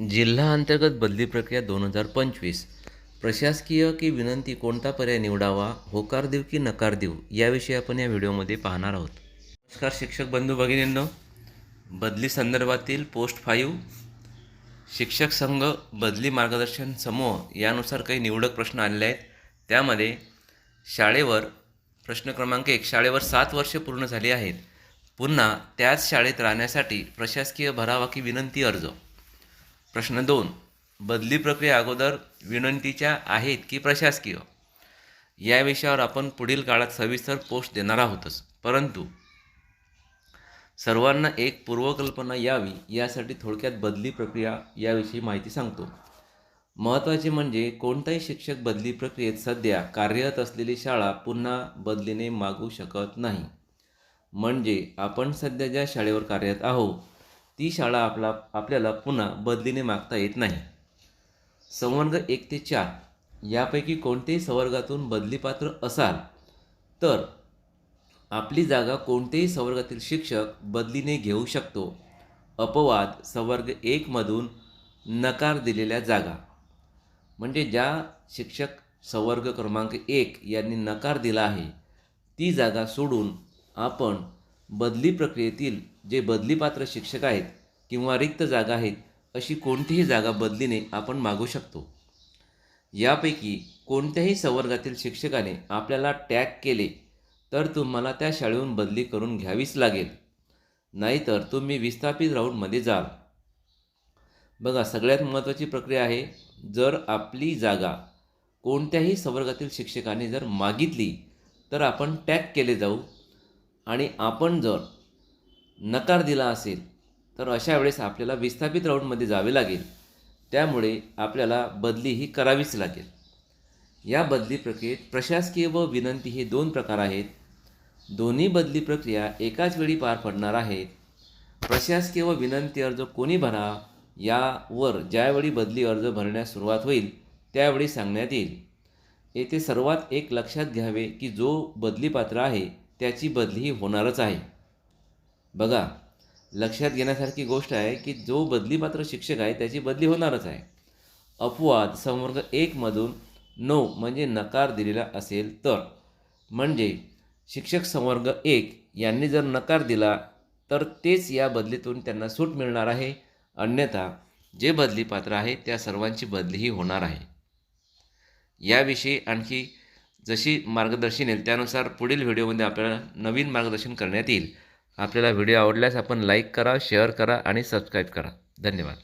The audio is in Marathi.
जिल्हा अंतर्गत बदली प्रक्रिया दोन हजार पंचवीस. प्रशासकीय की विनंती कोणता पर्याय निवडावा होकार देऊ की नकार देऊ याविषयी आपण या व्हिडिओमध्ये पाहणार आहोत. नमस्कार शिक्षक बंधू भगिनींनो. बदली संदर्भातील पोस्ट फाईव्ह शिक्षक संघ बदली मार्गदर्शन समूह यानुसार काही निवडक प्रश्न आलेले आहेत. त्यामध्ये शाळेवर प्रश्न क्रमांक एक शाळेवर सात वर्षे पूर्ण झाली आहेत. पुन्हा त्याच शाळेत राहण्यासाठी प्रशासकीय भरावा की विनंती अर्ज? प्रश्न दोन. बदली प्रक्रिया अगोदर विनंतीच्या आहेत की प्रशासकीय? या विषयावर आपण पुढील काळात सविस्तर पोस्ट देणार आहोतच. परंतु सर्वांना एक पूर्वकल्पना यावी यासाठी थोडक्यात बदली प्रक्रिया याविषयी माहिती सांगतो. महत्त्वाचे म्हणजे कोणताही शिक्षक बदली प्रक्रियेत सध्या कार्यरत असलेली शाळा पुन्हा बदलीने मागू शकत नाही. म्हणजे आपण सध्या ज्या शाळेवर कार्यरत आहोत ती शाळा आपला आपल्याला पुन्हा बदलीने मागता येत नाही. संवर्ग एक ते चार यापैकी कोणतेही संवर्गातून बदलीपात्र असाल तर आपली जागा कोणतेही संवर्गातील शिक्षक बदलीने घेऊ शकतो. अपवाद संवर्ग एकमधून नकार दिलेल्या जागा. म्हणजे ज्या शिक्षक संवर्ग क्रमांक एक यांनी नकार दिला आहे ती जागा सोडून आपण बदली प्रक्रियेतील जे बदलीपात्र शिक्षक आहेत किंवा रिक्त जागा आहेत अशी कोणतीही जागा बदलीने आपण मागू शकतो. यापैकी कोणत्याही संवर्गातील शिक्षकाने आपल्याला टॅग केले तर तुम्हाला त्या शाळेहून बदली करून घ्यावीच लागेल. नाहीतर तुम्ही विस्थापित राऊंडमध्ये जाल. बघा सगळ्यात महत्त्वाची प्रक्रिया आहे जर आपली जागा कोणत्याही संवर्गातील शिक्षकाने जर मागितली तर आपण टॅग केले जाऊ आणि आपण जर नकार दिला असेल तर अशा वेळेस आपल्याला विस्थापित राऊंडमध्ये जावे लागेल. त्यामुळे आपल्याला बदली ही करावीच लागेल. या बदली प्रक्रियेत प्रशासकीय व विनंती हे दोन प्रकार आहेत. दोन्ही बदली प्रक्रिया एकाच वेळी पार पडणार आहेत. प्रशासकीय व विनंती अर्ज कोणी भरा यावर ज्यावेळी बदली अर्ज भरण्यास सुरुवात होईल त्यावेळी सांगण्यात येईल. येथे सर्वात एक लक्षात घ्यावे की जो बदलीपात्र आहे त्याची बदली ही होणारच आहे. बघा लक्षात घेण्यासारखी गोष्ट आहे की जो बदलीपात्र शिक्षक आहे त्याची बदली होणारच आहे. अपवाद संवर्ग एकमधून नो म्हणजे नकार दिलेला असेल तर. म्हणजे शिक्षक संवर्ग एक यांनी जर नकार दिला तर तेच या बदलीतून त्यांना सूट मिळणार आहे. अन्यथा जे बदली पात्र आहे त्या सर्वांची बदलीही होणार आहे. याविषयी आणखी जशी मार्गदर्शन येईल त्यानुसार पुढील व्हिडिओमध्ये आपल्याला नवीन मार्गदर्शन करण्यात येईल. आपल्याला व्हिडिओ आवडल्यास आपण लाईक करा शेअर करा आणि सबस्क्राईब करा. धन्यवाद.